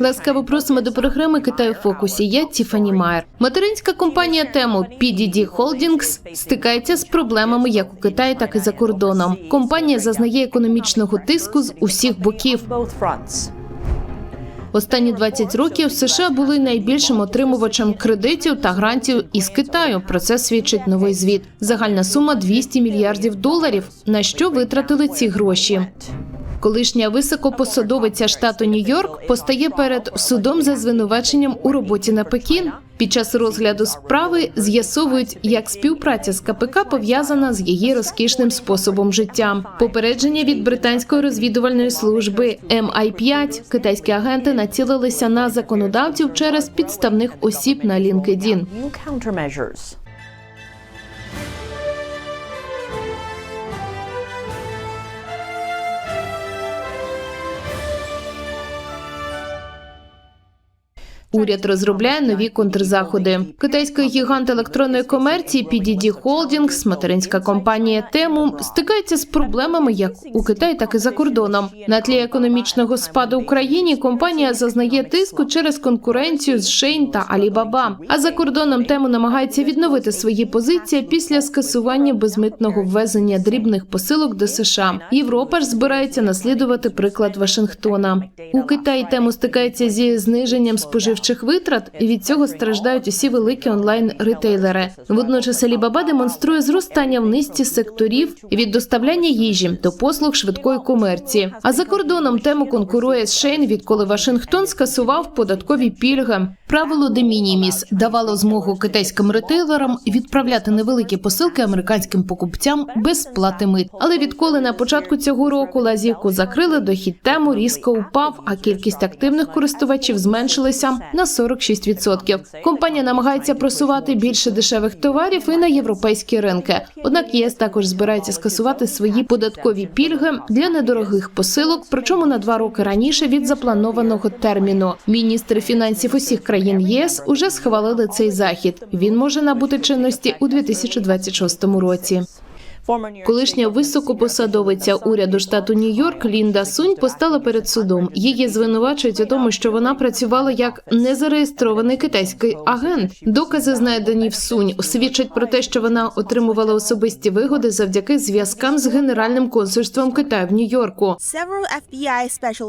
Ласкаво просимо до програми Китай у фокусі. Я Тіфані Майер. Материнська компанія тему PDD Holdings стикається з проблемами як у Китаї, так і за кордоном. Компанія зазнає економічного тиску з усіх боків. Останні 20 років США були найбільшим отримувачем кредитів та грантів із Китаю. Про це свідчить новий звіт. Загальна сума 200 мільярдів доларів. На що витратили ці гроші? Колишня високопосадовиця штату Нью-Йорк постає перед судом за звинуваченням у роботі на Пекін. Під час розгляду справи з'ясовують, як співпраця з КПК пов'язана з її розкішним способом життя. Попередження від британської розвідувальної служби MI5 китайські агенти націлилися на законодавців через підставних осіб на LinkedIn. Уряд розробляє нові контрзаходи. Китайський гігант електронної комерції PDD Holdings, материнська компанія Тему, стикається з проблемами як у Китаї, так і за кордоном. На тлі економічного спаду Україні компанія зазнає тиску через конкуренцію з Шейн та Алібаба. А за кордоном тему намагається відновити свої позиції після скасування безмитного ввезення дрібних посилок до США. Європа ж збирається наслідувати приклад Вашингтона. У Китаї тему стикається зі зниженням споживчих витрат, і від цього страждають усі великі онлайн-ретейлери. Водночас Alibaba демонструє зростання в низці секторів від доставляння їжі до послуг швидкої комерції. А за кордоном тему конкурує з Шейн, відколи Вашингтон скасував податкові пільги. Правило de minimis давало змогу китайським ретейлерам відправляти невеликі посилки американським покупцям без сплати мит. Але відколи на початку цього року лазівку закрили, дохід тему різко упав, а кількість активних користувачів зменшилася на 46%. Компанія намагається просувати більше дешевих товарів і на європейські ринки. Однак ЄС також збирається скасувати свої податкові пільги для недорогих посилок, причому на два роки раніше від запланованого терміну. Міністри фінансів усіх країн ЄС уже схвалили цей захід. Він може набути чинності у 2026 році. Колишня високопосадовиця уряду штату Нью-Йорк Лінда Сунь постала перед судом. Її звинувачують у тому, що вона працювала як незареєстрований китайський агент. Докази знайдені в Сунь свідчать про те, що вона отримувала особисті вигоди завдяки зв'язкам з генеральним консульством Китаю в Нью-Йорку.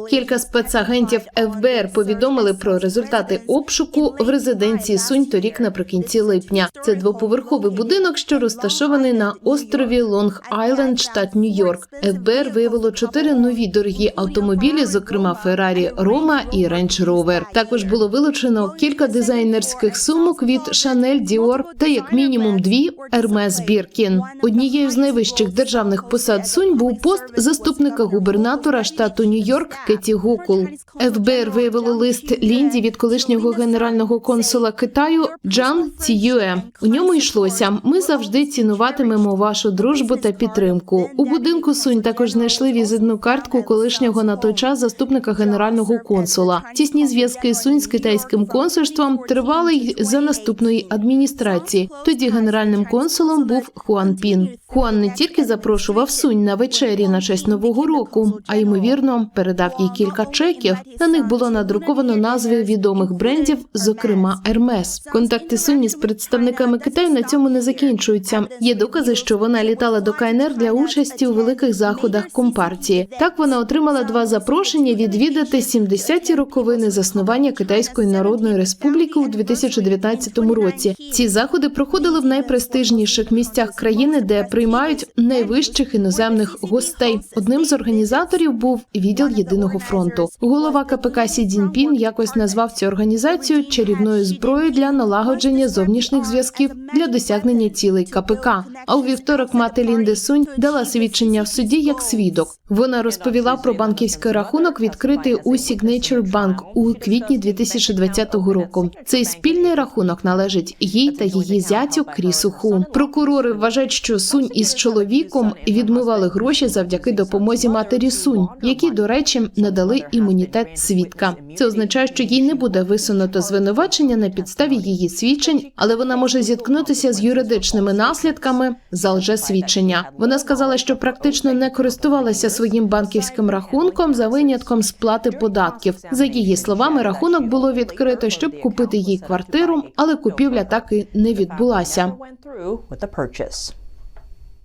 Кілька спецагентів ФБР повідомили про результати обшуку в резиденції Сунь торік наприкінці липня. Це двоповерховий будинок, що розташований на острові Лонг Айленд, штат Нью-Йорк. ФБР виявило чотири нові дорогі автомобілі, зокрема Феррарі Рома і Рендж Ровер. Також було вилучено кілька дизайнерських сумок від Шанель Діор та як мінімум дві Ермес Біркін. Однією з найвищих державних посад Сунь був пост заступника губернатора штату Нью-Йорк Кеті Гокул. ФБР виявило лист Лінді від колишнього генерального консула Китаю Джан Ціюе. У ньому йшлося: ми завжди цінуватимемо вашу дружбу та підтримку. У будинку Сунь також знайшли візитну картку колишнього на той час заступника генерального консула. Тісні зв'язки Сунь з китайським консульством тривали й за наступної адміністрації. Тоді генеральним консулом був Хуан Пін. Хуан не тільки запрошував Сунь на вечері на честь нового року, а ймовірно передав їй кілька чеків. На них було надруковано назви відомих брендів, зокрема Ермес. Контакти Суні з представниками Китаю на цьому не закінчуються. Є докази, що вона літала до КНР для участі у великих заходах компартії. Так вона отримала два запрошення відвідати 70-ті роковини заснування Китайської Народної Республіки у 2019 році. Ці заходи проходили в найпрестижніших місцях країни, де приймають найвищих іноземних гостей. Одним з організаторів був відділ єдиного фронту. Голова КПК Сі Цзіньпін якось назвав цю організацію чарівною зброєю для налагодження зовнішніх зв'язків для досягнення цілей КПК. А у вівторок мати Лінди Сунь дала свідчення в суді як свідок. Вона розповіла про банківський рахунок, відкритий у Signature Bank у квітні 2020 року. Цей спільний рахунок належить їй та її зятю Крісу Ху. Прокурори вважають, що Сунь із чоловіком відмивали гроші завдяки допомозі матері Сунь, які, до речі, надали імунітет свідка. Це означає, що їй не буде висунуто звинувачення на підставі її свідчень, але вона може зіткнутися з юридичними наслідками за лжесвідчення. Свідчення. Вона сказала, що практично не користувалася своїм банківським рахунком за винятком сплати податків. За її словами, рахунок було відкрито, щоб купити їй квартиру, але купівля так і не відбулася.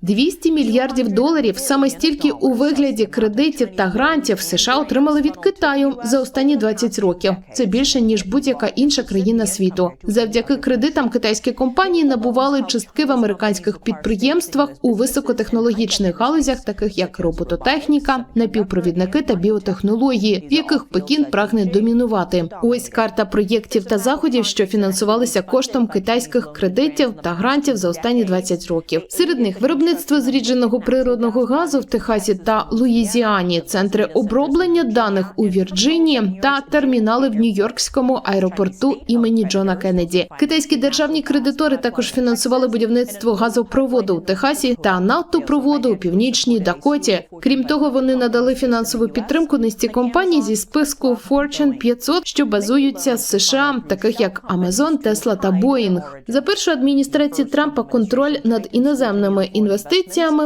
200 мільярдів доларів саме стільки у вигляді кредитів та грантів США отримали від Китаю за останні 20 років. Це більше ніж будь-яка інша країна світу. Завдяки кредитам китайські компанії набували частки в американських підприємствах у високотехнологічних галузях, таких як робототехніка, напівпровідники та біотехнології, в яких Пекін прагне домінувати. Ось карта проєктів та заходів, що фінансувалися коштом китайських кредитів та грантів за останні 20 років. Серед них виробництво зрідженого природного газу в Техасі та Луїзіані, центри оброблення даних у Вірджинії та термінали в Нью-Йоркському аеропорту імені Джона Кеннеді. Китайські державні кредитори також фінансували будівництво газопроводу у Техасі та нафтопроводу у північній Дакоті. Крім того, вони надали фінансову підтримку низці компаній зі списку Fortune 500, що базуються з США, таких як Amazon, Tesla та Boeing. За першої адміністрації Трампа контроль над іноземними інвестиціями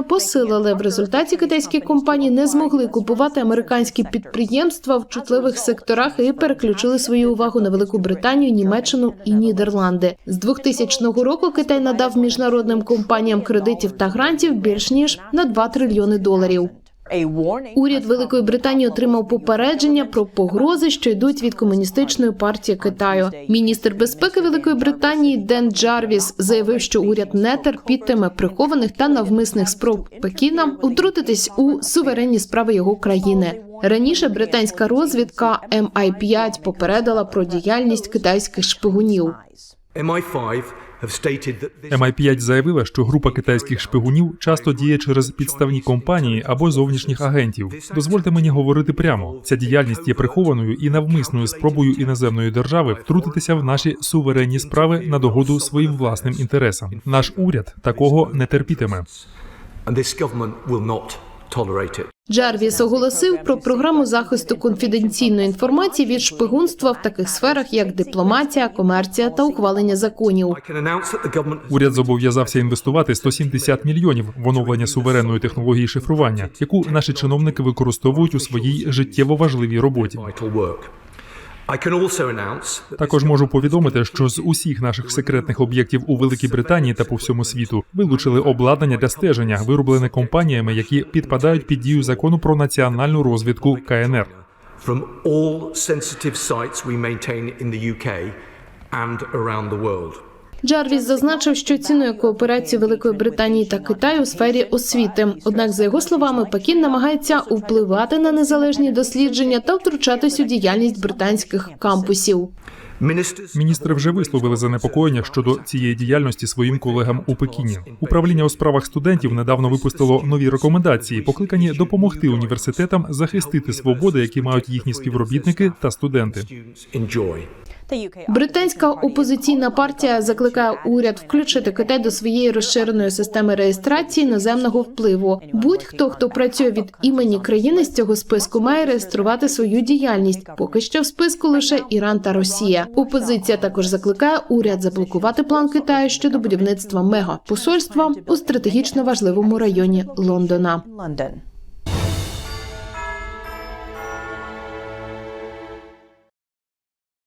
посилили. В результаті китайські компанії не змогли купувати американські підприємства в чутливих секторах і переключили свою увагу на Велику Британію, Німеччину і Нідерланди. З 2000 року Китай надав міжнародним компаніям кредитів та грантів більш ніж на 2 трильйони доларів. Уряд Великої Британії отримав попередження про погрози, що йдуть від комуністичної партії Китаю. Міністр безпеки Великої Британії Ден Джарвіс заявив, що уряд не терпітиме прихованих та навмисних спроб Пекіна втрутитись у суверенні справи його країни. Раніше британська розвідка MI5 попередила про діяльність китайських шпигунів. eyes. MI5 have stated MI5 заявила, що група китайських шпигунів часто діє через підставні компанії або зовнішніх агентів. Дозвольте мені говорити прямо. Ця діяльність є прихованою і навмисною спробою іноземної держави втрутитися в наші суверенні справи на догоду своїм власним інтересам. Наш уряд такого не терпітиме. Джарвіс оголосив про програму захисту конфіденційної інформації від шпигунства в таких сферах, як дипломатія, комерція та ухвалення законів. Уряд зобов'язався інвестувати 170 мільйонів в оновлення суверенної технології шифрування, яку наші чиновники використовують у своїй життєво важливій роботі. Також можу повідомити, що з усіх наших секретних об'єктів у Великій Британії та по всьому світу вилучили обладнання для стеження, вироблене компаніями, які підпадають під дію закону про національну розвідку КНР. from all sensitive sites we maintain in the UK and around the world. Джарвіс зазначив, що цінує кооперацію Великої Британії та Китаю у сфері освіти. Однак, за його словами, Пекін намагається впливати на незалежні дослідження та втручатись у діяльність британських кампусів. Міністри вже висловили занепокоєння щодо цієї діяльності своїм колегам у Пекіні. Управління у справах студентів недавно випустило нові рекомендації, покликані допомогти університетам захистити свободи, які мають їхні співробітники та студенти. Британська опозиційна партія закликає уряд включити Китай до своєї розширеної системи реєстрації наземного впливу. Будь-хто, хто працює від імені країни з цього списку, має реєструвати свою діяльність. Поки що в списку лише Іран та Росія. Опозиція також закликає уряд заблокувати план Китаю щодо будівництва мегапосольства у стратегічно важливому районі Лондона.